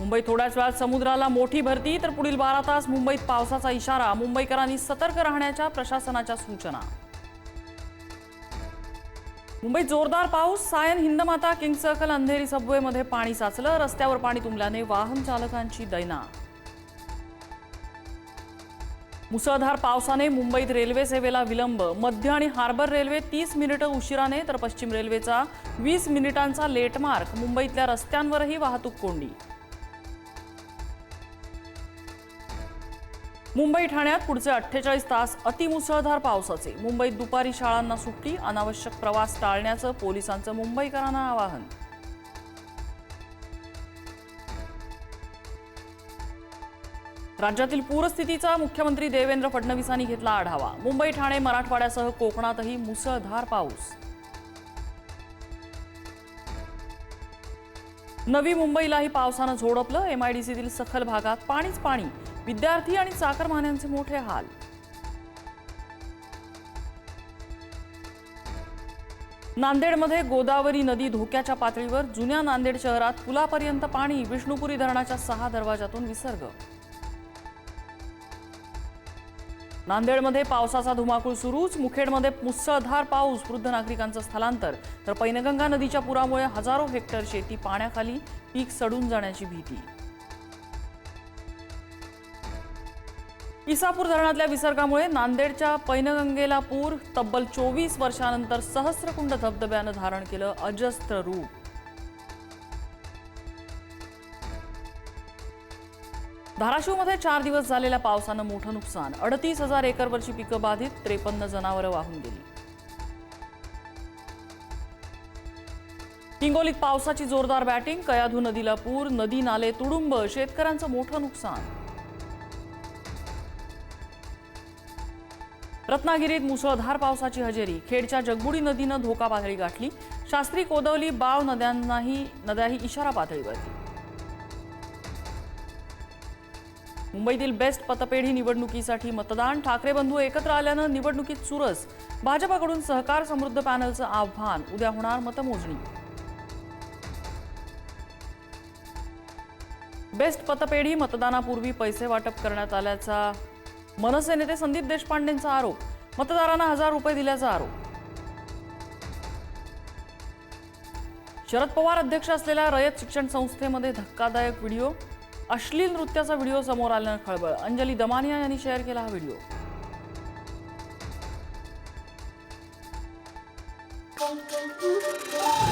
मुंबईत थोड्याच वेळात समुद्राला मोठी भरती तर पुढील बारा तास मुंबईत पावसाचा इशारा मुंबईकरांनी सतर्क राहण्याच्या प्रशासनाच्या सूचना. मुंबईत जोरदार पाऊस सायन हिंदमाता किंग सर्कल अंधेरी सबवेमध्ये पाणी साचलं रस्त्यावर पाणी तुंबल्याने वाहन चालकांची दैना. मुसळधार पावसाने मुंबईत रेल्वे सेवेला विलंब मध्य आणि हार्बर रेल्वे तीस मिनिटं उशिराने तर पश्चिम रेल्वेचा वीस मिनिटांचा लेटमार्क मुंबईतल्या रस्त्यांवरही वाहतूक कोंडी. मुंबई ठाण्यात पुढचे अठ्ठेचाळीस तास अतिमुसळधार पावसाचे. मुंबईत दुपारी शाळांना सुट्टी अनावश्यक प्रवास टाळण्याचं पोलिसांचं मुंबईकरांना आवाहन. राज्यातील पूरस्थितीचा मुख्यमंत्री देवेंद्र फडणवीसांनी घेतला आढावा. मुंबई ठाणे मराठवाड्यासह कोकणातही मुसळधार पाऊस. नवी मुंबईलाही पावसानं झोडपलं. एमआयडीसीतील सखल भागात पाणीच पाणी. विद्यार्थी आणि चाकरमान्यांचे मोठे हाल. नांदेडमध्ये गोदावरी नदी धोक्याच्या पातळीवर. जुन्या नांदेड शहरात पुलापर्यंत पाणी. विष्णुपुरी धरणाच्या सहा दरवाजातून विसर्ग नांदेडमध्ये पावसाचा धुमाकूळ सुरूच. मुखेडमध्ये मुसळधार पाऊस वृद्ध नागरिकांचं स्थलांतर. तर पैनगंगा नदीच्या पुरामुळे हजारो हेक्टर शेती पाण्याखाली पीक सडून जाण्याची भीती. इसापूर धरणातल्या विसर्गामुळे नांदेडच्या पैनगंगेला पूर. तब्बल चोवीस वर्षानंतर सहस्रकुंड धबधब्यानं धारण केलं अजस्त्र रूप. धाराशिवमध्ये चार दिवस झालेल्या पावसानं मोठं नुकसान. अडतीस हजार एकरवरची पिकं बाधित त्रेपन्न जनावरं वाहून गेली. हिंगोलीत पावसाची जोरदार बॅटिंग कयाधू नदीला पूर नदी नाले तुडुंब शेतकऱ्यांचं मोठं नुकसान. रत्नागिरीत मुसळधार पावसाची हजेरी. खेडच्या जगबुडी नदीनं धोका पातळी गाठली. शास्त्री कोदवली बाव नद्यांनाही नद्याही इशारा पातळीवरती. मुंबईतील बेस्ट पतपेढी निवडणुकीसाठी मतदान. ठाकरे बंधू एकत्र आल्यानं निवडणुकीत चुरस. भाजपाकडून सहकार समृद्ध पॅनलचं आव्हान. उद्या होणार मतमोजणी. बेस्ट पतपेढी मतदानापूर्वी पैसे वाटप करण्यात आल्याचा मनसे नेते संदीप देशपांडेंचा आरोप. मतदारांना हजार रुपये दिल्याचा आरोप. शरद पवार अध्यक्ष असलेल्या रयत शिक्षण संस्थेमध्ये धक्कादायक व्हिडिओ. अश्लील नृत्याचा व्हिडिओ समोर आल्यानं खळबळ अंजली दमानिया यांनी शेअर केला हा व्हिडिओ Thank you.